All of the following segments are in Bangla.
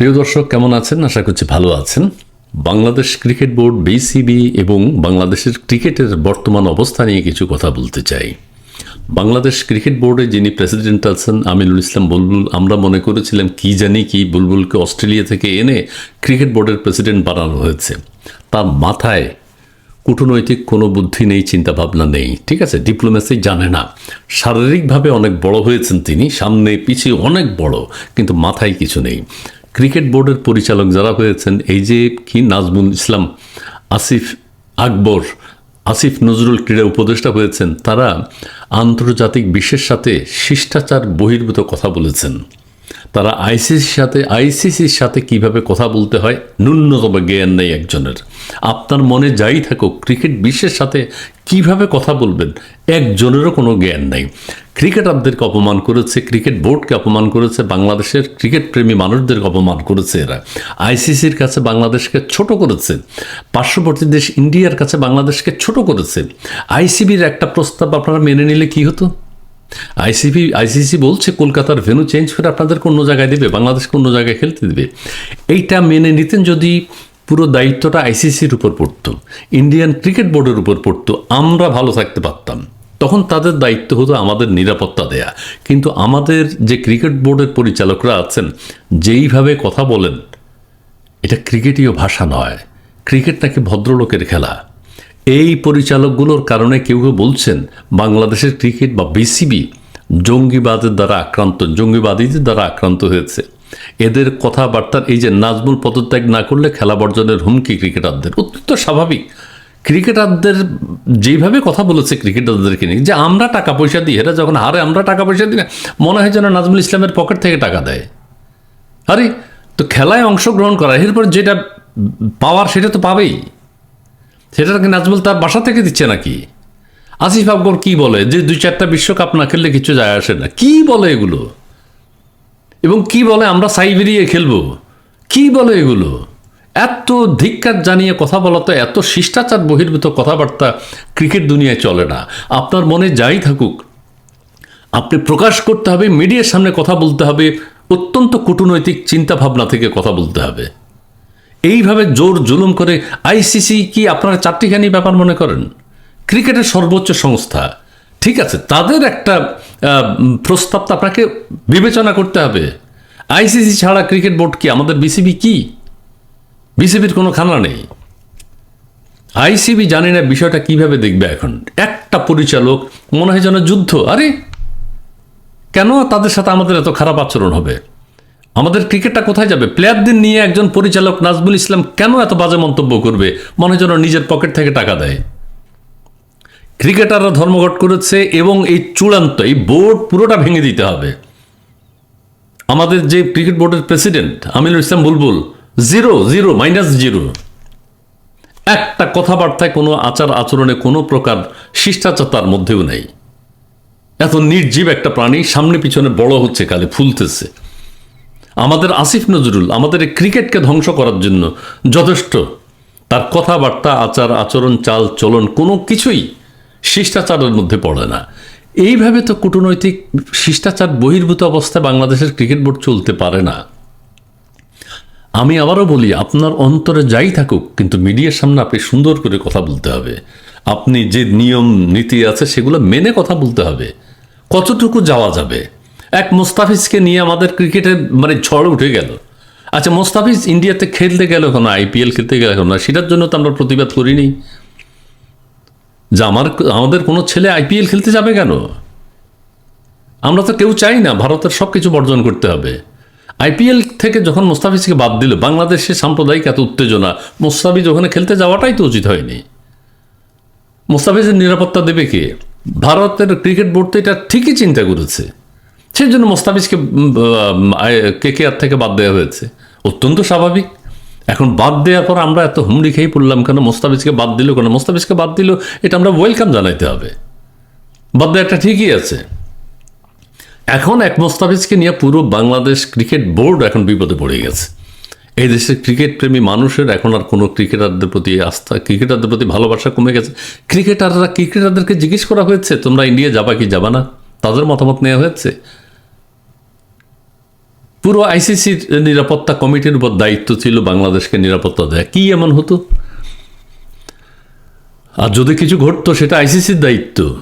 প্রিয় দর্শক, কেমন আছেন? আশা করছি ভালো আছেন। বাংলাদেশ ক্রিকেট বোর্ড, বিসিবি এবং বাংলাদেশের ক্রিকেটের বর্তমান অবস্থা নিয়ে কিছু কথা বলতে চাই। বাংলাদেশ ক্রিকেট বোর্ডে যিনি প্রেসিডেন্ট আছেন, আমিনুল ইসলাম বুলবুল, আমরা মনে করেছিলাম কি জানি কি বুলবুলকে অস্ট্রেলিয়া থেকে এনে ক্রিকেট বোর্ডের প্রেসিডেন্ট বানানো হয়েছে। তার মাথায় কূটনৈতিক কোনো বুদ্ধি নেই, চিন্তাভাবনা নেই, ঠিক আছে? ডিপ্লোমেসি জানে না। শারীরিকভাবে অনেক বড় হয়েছেন তিনি, সামনে পিছিয়ে অনেক বড়, কিন্তু মাথায় কিছু নেই। ক্রিকেট বোর্ডের পরিচালক যারা হয়েছেন, এই যে কি নাজমুল ইসলাম, আসিফ আকবর, আসিফ নজরুল ক্রীড়া উপদেষ্টা হয়েছেন, তারা আন্তর্জাতিক বিশ্বের সাথে শিষ্টাচার বহির্ভূত কথা বলেছেন। তারা আইসিসির সাথে আইসিসির সাথে কীভাবে কথা বলতে হয়, ন্যূনতম জ্ঞান নেই একজনের। আপনার মনে যাই থাকুক ক্রিকেট বিশ্বের সাথে কীভাবে কথা বলবেন, একজনেরও কোনো জ্ঞান নেই। ক্রিকেটারদেরকে অপমান করেছে ক্রিকেট বোর্ডকে অপমান করেছে, বাংলাদেশের ক্রিকেট প্রেমী মানুষদেরকে অপমান করেছে এরা। আইসিসির কাছে বাংলাদেশকে ছোট করেছে, পার্শ্ববর্তী দেশ ইন্ডিয়ার কাছে বাংলাদেশকে ছোট করেছে। আইসিবির একটা প্রস্তাব আপনারা মেনে নিলে কি হতো? আইসিবি আইসিসি বলছে, কলকাতার ভেন্যু চেঞ্জ করে আপনাদেরকে অন্য জায়গায় দেবে, বাংলাদেশকে অন্য জায়গায় খেলতে দেবে। এইটা মেনে নিতেন যদি পুরো দায়িত্বটা আইসিসির উপর পড়তো। ইন্ডিয়ান ক্রিকেট বোর্ডের উপর পড়তো। আমরা ভালো থাকতে পারতাম। তখন তাদের দায়িত্ব হতো আমাদের নিরাপত্তা দেয়া। কিন্তু আমাদের যে ক্রিকেট বোর্ডের পরিচালকরা আছেন, যেইভাবে কথা বলেন, এটা ক্রিকেটীয় ভাষা নয়। ক্রিকেট নাকি ভদ্রলোকের খেলা। এই পরিচালকগুলোর কারণে কেউ কেউ বলছেন, বাংলাদেশের ক্রিকেট বা বিসিবি জঙ্গিবাদের দ্বারা আক্রান্ত, জঙ্গিবাদীদের দ্বারা আক্রান্ত হয়েছে। এদের কথাবার্তার এই যে নাজমুল পদত্যাগ না করলে খেলা বর্জনের হুমকি ক্রিকেটারদের। অত্যন্ত স্বাভাবিক। ক্রিকেটারদের যেইভাবে কথা বলেছে ক্রিকেটারদেরকে নিয়ে, যে আমরা টাকা পয়সা দিই, এরা যখন হারে আমরা টাকা পয়সা দিই না, মনে হয় যেন নাজমুল ইসলামের পকেট থেকে টাকা দেয়। আরে, তো খেলায় অংশগ্রহণ করা এরপর যেটা পাওয়ার সেটা তো পাবেই। সেটা কি নাজমুল তার বাসা থেকে দিচ্ছে নাকি? আসিফ আকবর কি বলে, যে দুই চারটা বিশ্বকাপ না খেললে কিছু যায় আসে না। কি বলে এগুলো? এবং কি বলে আমরা সাইবেরিয়ে খেলব? কি বলে এগুলো? এত ধিক্কার জানিয়ে কথা বলা তো এত শিষ্টাচার বহির্ভূত কথাবার্তা ক্রিকেট দুনিয়ায় চলে না। আপনার মনে যাই থাকুক, আপনি প্রকাশ করতে হবে, মিডিয়ার সামনে কথা বলতে হবে, অত্যন্ত কূটনৈতিক চিন্তা ভাবনা থেকে কথা বলতে হবে। এইভাবে জোর জুলুম করে আইসিসি কি আপনারা চারটিখানি ব্যাপার মনে করেন? ক্রিকেটের সর্বোচ্চ সংস্থা। ঠিক আছে, তাদের একটা প্রস্তাব আপনাকে বিবেচনা করতে হবে। আইসিসি ছাড়া ক্রিকেট বোর্ড কি আমাদের বিসিবি কি? বিসিবির কোনো খানা নেই। আইসিবি জানি না বিষয়টা কীভাবে দেখবে এখন। একটা পরিচালক, মনে হয় যেন যুদ্ধ। আরে, কেন তাদের সাথে আমাদের এত খারাপ আচরণ হবে? আমাদের ক্রিকেটটা কোথায় যাবে? প্লেয়ারদের নিয়ে একজন পরিচালক নাজমুল ইসলাম কেন এত বাজে মন্তব্য করবে? মনে হয় যেন নিজের পকেট থেকে টাকা দেয়। ক্রিকেটাররা ধর্মঘট করেছে এবং এই চূড়ান্ত এই বোর্ড পুরোটা ভেঙে দিতে হবে। আমাদের যে ক্রিকেট বোর্ডের president Aminul Islam Bulbul, zero zero, minus zero. একটা কথাবার্তায় কোনো আচার আচরণে কোনো প্রকার শিষ্টাচার তার মধ্যেও নেই। এত নির্জীব একটা প্রাণী সামনে পিছনে বড় হচ্ছে কালে ফুলতেছে। আমাদের আসিফ নজরুল, আমাদের ক্রিকেটকে ধ্বংস করার জন্য যথেষ্ট। তার কথাবার্তা, আচার আচরণ, চাল চলন কোনো কিছুই শিষ্টাচারের মধ্যে পড়ে না। এইভাবে তো কূটনৈতিক শিষ্টাচার বহির্ভূত অবস্থায় বাংলাদেশের ক্রিকেট বোর্ড চলতে পারে না। আমি আবারও বলি, আপনার অন্তরে যাই থাকুক, কিন্তু মিডিয়ার সামনে আপনি সুন্দর করে কথা বলতে হবে। আপনি যে নিয়ম, নীতি আছে, সেগুলো মেনে কথা বলতে হবে। কতটুকু যাওয়া যাবে? এক মোস্তাফিজকে নিয়ে আমাদের ক্রিকেটে মানে ঝড় উঠে গেল। আচ্ছা মোস্তাফিজ ইন্ডিয়াতে খেলতে গেল কেন? আইপিএল খেলতে গেল কেন? সেটার জন্য তো আমরা প্রতিবাদ করিনি। যে আমার, আমাদের কোনো ছেলে আইপিএল খেলতে যাবে কেন? আমরা তো কেউ চাই না, ভারতের সব কিছু বর্জন করতে হবে। আইপিএল থেকে যখন মোস্তাফিজকে বাদ দিল বাংলাদেশে সাম্প্রদায়িক এত উত্তেজনা, মোস্তাফিজ ওখানে খেলতে যাওয়াটাই তো উচিত হয়নি। মোস্তাফিজের নিরাপত্তা দেবে কে? ভারতের ক্রিকেট বোর্ড তো এটা ঠিকই চিন্তা করেছে। সেই জন্য মোস্তাফিজকে কে কে আর থেকে বাদ দেওয়া হয়েছে। অত্যন্ত স্বাভাবিক। এখন বাদ দেওয়ার পর আমরা এত হুমড়ি খেয়ে পড়লাম কেন? মোস্তাফিজকে বাদ দিল কেন? মোস্তাফিজকে বাদ দিল, এটা আমরা ওয়েলকাম জানাইতে হবে। বাদ দেওয়াটা ঠিকই আছে। এখন এক মোস্তাফিজকে নিয়ে পুরো বাংলাদেশ ক্রিকেট বোর্ড এখন বিপদে পড়ে গেছে। এই দেশের ক্রিকেট প্রেমী মানুষের এখন আর কোনো ক্রিকেটারদের প্রতি আস্থা, ক্রিকেটারদের প্রতি ভালোবাসা কমে গেছে। ক্রিকেটাররা, ক্রিকেটারদেরকে জিজ্ঞেস করা হয়েছে, তোমরা ইন্ডিয়া যাবা কি যাবা না? তাদের মতামত নেওয়া হয়েছে? পুরো আইসিসির নিরাপত্তা কমিটির উপর দায়িত্ব ছিল বাংলাদেশকে নিরাপত্তা দেয়া। কি এমন হতো? আর যদি কিছু ঘটতো, সেটা আইসিসির দায়িত্ব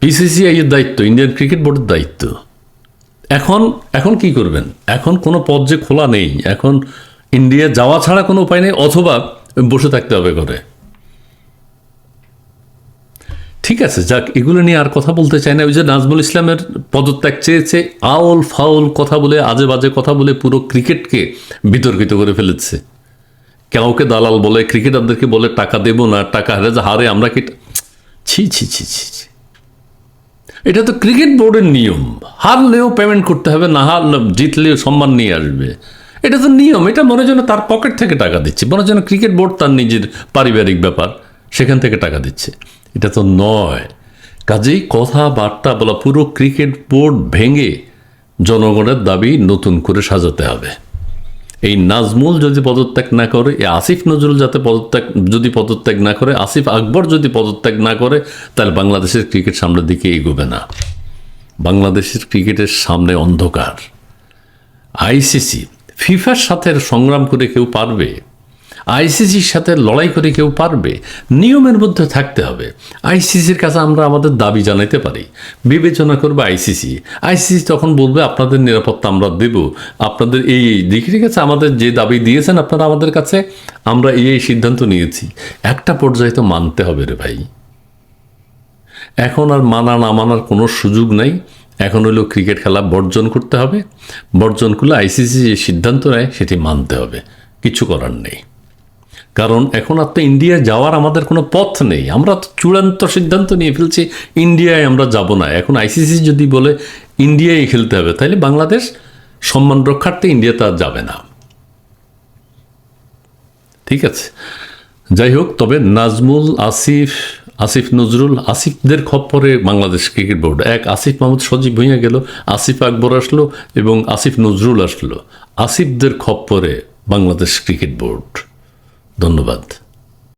বিসিসিআই এর দায়িত্ব ইন্ডিয়ান ক্রিকেট বোর্ডের দায়িত্ব। এখন এখন কি করবেন? এখন কোনো পথ যে খোলা নেই। এখন ইন্ডিয়া যাওয়া ছাড়া কোনো উপায় নেই, অথবা বসে থাকতে হবে ঘরে। ঠিক আছে, যাক, এগুলো নিয়ে আর কথা বলতে চাই না। ওই যে নাজমুল ইসলামের পদত্যাগ চেয়েছে, আউল ফাউল কথা বলে, আজে বাজে কথা বলে পুরো ক্রিকেটকে বিতর্কিত করে ফেলেছে। কাউকে দালাল বলে, ক্রিকেটারদেরকে বলে, টাকা দেব না, টাকা হারে যে হারে আমরা কি ছি ছি ছি ছি ছি। এটা তো ক্রিকেট বোর্ডের নিয়ম। হারলেও পেমেন্ট করতে হবে, না হারলে জিতলেও সম্মান নিয়ে আসবে। এটা তো নিয়ম, এটা মনে যেন তার পকেট থেকে টাকা দিচ্ছে, মনে যেন ক্রিকেট বোর্ড তার নিজের পারিবারিক ব্যাপার, সেখান থেকে টাকা দিচ্ছে। এটা তো নয়। কাজেই কথাবার্তা বলা পুরো ক্রিকেট বোর্ড ভেঙে জনগণের দাবি নতুন করে সাজাতে হবে। এই নাজমুল যদি পদত্যাগ না করে, এই আসিফ নজরুল যাতে পদত্যাগ, যদি পদত্যাগ না করে, আসিফ আকবর যদি পদত্যাগ না করে, তাহলে বাংলাদেশের ক্রিকেট সামনের দিকে এগোবে না। বাংলাদেশের ক্রিকেটের সামনে অন্ধকার। আইসিসি, ফিফার সাথে সংগ্রাম করে কেউ পারবে? আইসিসির সাথে লড়াই করে কেউ পারবে, নিয়মের মধ্যে থাকতে হবে। আইসিসির কাছে আমরা আমাদের দাবি জানাইতে পারি। বিবেচনা করবে আইসিসি। আইসিসি তখন বলবে, আপনাদের নিরাপত্তা আমরা দেব। আপনাদের এই দিক ঠিক আছে, আমাদের যে দাবি দিয়েছেন আপনারা আমাদের কাছে, আমরা এই সিদ্ধান্ত নিয়েছি। একটা পর্যায়ে তো মানতে হবে রে ভাই। এখন আর মানা না মানার কোনো সুযোগ নাই। এখন হলো ক্রিকেট খেলা বর্জন করতে হবে। বর্জন করলে আইসিসি যে সিদ্ধান্ত নেয়, সেটি মানতে হবে। কিছু করার নেই। কারণ এখন আর তো ইন্ডিয়া যাওয়ার আমাদের কোনো পথ নেই। আমরা তো চূড়ান্ত সিদ্ধান্ত নিয়ে ফেলছি, ইন্ডিয়ায় আমরা যাব না। এখন আইসিসি যদি বলে ইন্ডিয়ায় খেলতে হবে, তাহলে বাংলাদেশ সম্মান রক্ষার্থে ইন্ডিয়া তার যাবে না। ঠিক আছে। যাই হোক, তবে নাজমুল, আসিফ আসিফ নজরুল, আসিফদের খপ্পরে বাংলাদেশ ক্রিকেট বোর্ড। এক, আসিফ মাহমুদ সজীব ভুঁইয়া গেল, আসিফ আকবর আসলো এবং আসিফ নজরুল আসলো। আসিফদের খপ্পরে বাংলাদেশ ক্রিকেট বোর্ড। ধন্যবাদ।